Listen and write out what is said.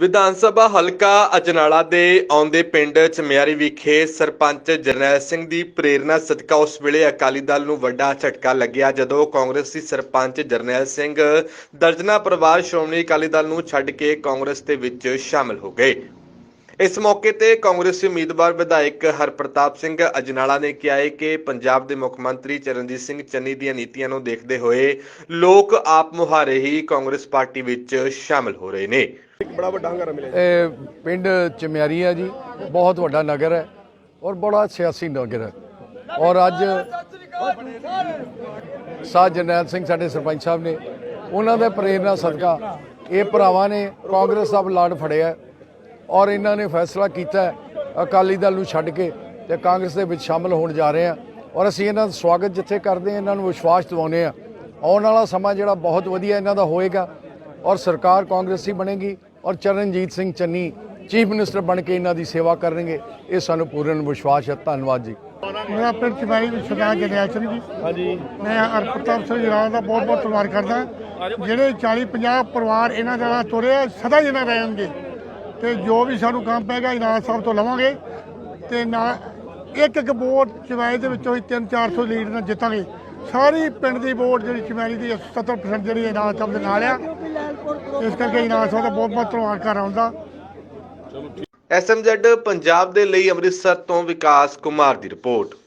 ਵਿਧਾਨ ਸਭਾ ਹਲਕਾ ਅਜਨਾਲਾ ਦੇ ਆਉਂਦੇ ਪਿੰਡ ਚਮਿਆਰੀ ਵਿਖੇ ਸਰਪੰਚ ਜਰਨੈਲ ਸਿੰਘ ਦੀ ਪ੍ਰੇਰਣਾ ਸਦਕਾ ਉਸ ਵੇਲੇ ਅਕਾਲੀ ਦਲ ਨੂੰ ਵੱਡਾ ਝਟਕਾ ਲੱਗਿਆ ਜਦੋਂ ਕਾਂਗਰਸੀ ਸਰਪੰਚ ਜਰਨੈਲ ਸਿੰਘ ਦਰਜਨਾ ਪਰਿਵਾਰ ਸ਼੍ਰੋਮਣੀ ਅਕਾਲੀ ਦਲ ਨੂੰ ਛੱਡ ਕੇ ਕਾਂਗਰਸ ਦੇ ਵਿੱਚ ਸ਼ਾਮਲ ਹੋ ਗਏ। ਇਸ ਮੌਕੇ ਤੇ ਕਾਂਗਰਸੀ ਉਮੀਦਵਾਰ ਵਿਧਾਇਕ ਹਰਪ੍ਰਤਾਪ ਸਿੰਘ ਅਜਨਾਲਾ ਨੇ ਕਿਹਾ ਹੈ ਕਿ ਪੰਜਾਬ ਦੇ ਮੁੱਖ ਮੰਤਰੀ ਚਰਨਜੀਤ ਸਿੰਘ ਚੰਨੀ ਦੀਆਂ ਨੀਤੀਆਂ ਨੂੰ ਦੇਖਦੇ ਹੋਏ ਲੋਕ ਆਪ ਮੁਹਾਰੇ ਹੀ ਕਾਂਗਰਸ ਪਾਰਟੀ ਵਿੱਚ ਸ਼ਾਮਲ ਹੋ ਰਹੇ ਨੇ। ਇਹ ਪਿੰਡ ਚਮਿਆਰੀ ਹੈ ਜੀ। ਬਹੁਤ ਵੱਡਾ ਨਗਰ ਹੈ ਔਰ ਬੜਾ ਸਿਆਸੀ ਨਗਰ ਹੈ। ਔਰ ਅੱਜ ਸਾਧ ਜਰਨੈਲ ਸਿੰਘ ਸਾਡੇ ਸਰਪੰਚ ਸਾਹਿਬ ਨੇ ਉਹਨਾਂ ਦੇ ਪ੍ਰੇਰਣਾ ਸਦਕਾ ਇਹ ਭਰਾਵਾਂ ਨੇ ਕਾਂਗਰਸ ਦਾ ਬਲਾਡ ਫੜਿਆ ਔਰ ਇਹਨਾਂ ਨੇ ਫੈਸਲਾ ਕੀਤਾ ਹੈ ਅਕਾਲੀ ਦਲ ਨੂੰ ਛੱਡ ਕੇ ਤੇ ਕਾਂਗਰਸ ਦੇ ਵਿੱਚ ਸ਼ਾਮਲ ਹੋਣ ਜਾ ਰਹੇ ਆ ਔਰ ਅਸੀਂ ਇਹਨਾਂ ਦਾ ਸਵਾਗਤ ਜਿੱਥੇ ਕਰਦੇ ਹਾਂ ਇਹਨਾਂ ਨੂੰ ਵਿਸ਼ਵਾਸ ਦਿਵਾਉਂਦੇ ਆ ਆਉਣ ਵਾਲਾ ਸਮਾਂ ਜਿਹੜਾ ਬਹੁਤ ਵਧੀਆ ਇਹਨਾਂ ਦਾ ਹੋਏਗਾ ਔਰ ਸਰਕਾਰ ਕਾਂਗਰਸੀ ਬਣੇਗੀ ਔਰ ਚਰਨਜੀਤ ਸਿੰਘ ਚੰਨੀ ਚੀਫ ਮਿਨਿਸਟਰ ਬਣ ਕੇ ਇਹਨਾਂ ਦੀ ਸੇਵਾ ਕਰਨਗੇ ਇਹ ਸਾਨੂੰ ਪੂਰਨ ਵਿਸ਼ਵਾਸ ਹੈ। ਧੰਨਵਾਦ ਜੀ। ਮੇਰਾ ਪਿੰਡ ਚਮਾਰੀ ਵਿੱਚ ਸਰਦਾਰ ਜਰਨੈਲ ਸਿੰਘ ਜੀ। ਹਾਂਜੀ। ਮੈਂ ਹਰਪ੍ਰਤਾਪ ਸਿੰਘ ਜਰਾਲ ਦਾ ਬਹੁਤ ਬਹੁਤ ਧੰਨਵਾਦ ਕਰਦਾ। ਜਿਹੜੇ 40 50 ਪਰਿਵਾਰ ਇਹਨਾਂ ਦੇ ਨਾਲ ਤੁਰੇ ਆ, ਸਦਾ ਹੀ ਇਹਨਾਂ ਰਹਿਣਗੇ। ਤੇ ਜੋ ਵੀ ਸਾਨੂੰ ਕੰਮ ਪੈਗਾ ਇਨਾਮ ਸਾਹਿਬ ਤੋਂ ਲਵਾਂਗੇ। ਤੇ ਨਾ, ਇੱਕ ਇੱਕ ਵੋਟ ਚਮਾਰੀ ਦੇ ਵਿੱਚੋਂ ਹੀ 3 400 ਲੀਡ ਨਾਲ ਜਿੱਤਾਂਗੇ। ਸਾਰੀ ਪਿੰਡ ਦੀ ਵੋਟ ਜਿਹੜੀ ਚਮਾਰੀ ਦੀ 70% ਜਿਹੜੀ ਇਨਾਮ ਸਾਹਿਬ ਦੇ ਨਾਲ ਆ। ਇਸ ਕਰਕੇ ਇਨਾਮ ਸਾਹਿਬ ਦਾ ਬਹੁਤ ਬਹੁਤ ਧੰਨਵਾਦ ਕਰ ਆਉਂਦਾ ਐਸਐਮਜ਼ੈਡ ਪੰਜਾਬ ਦੇ ਲਈ ਅੰਮ੍ਰਿਤਸਰ ਤੋਂ ਵਿਕਾਸ ਕੁਮਾਰ ਦੀ ਰਿਪੋਰਟ।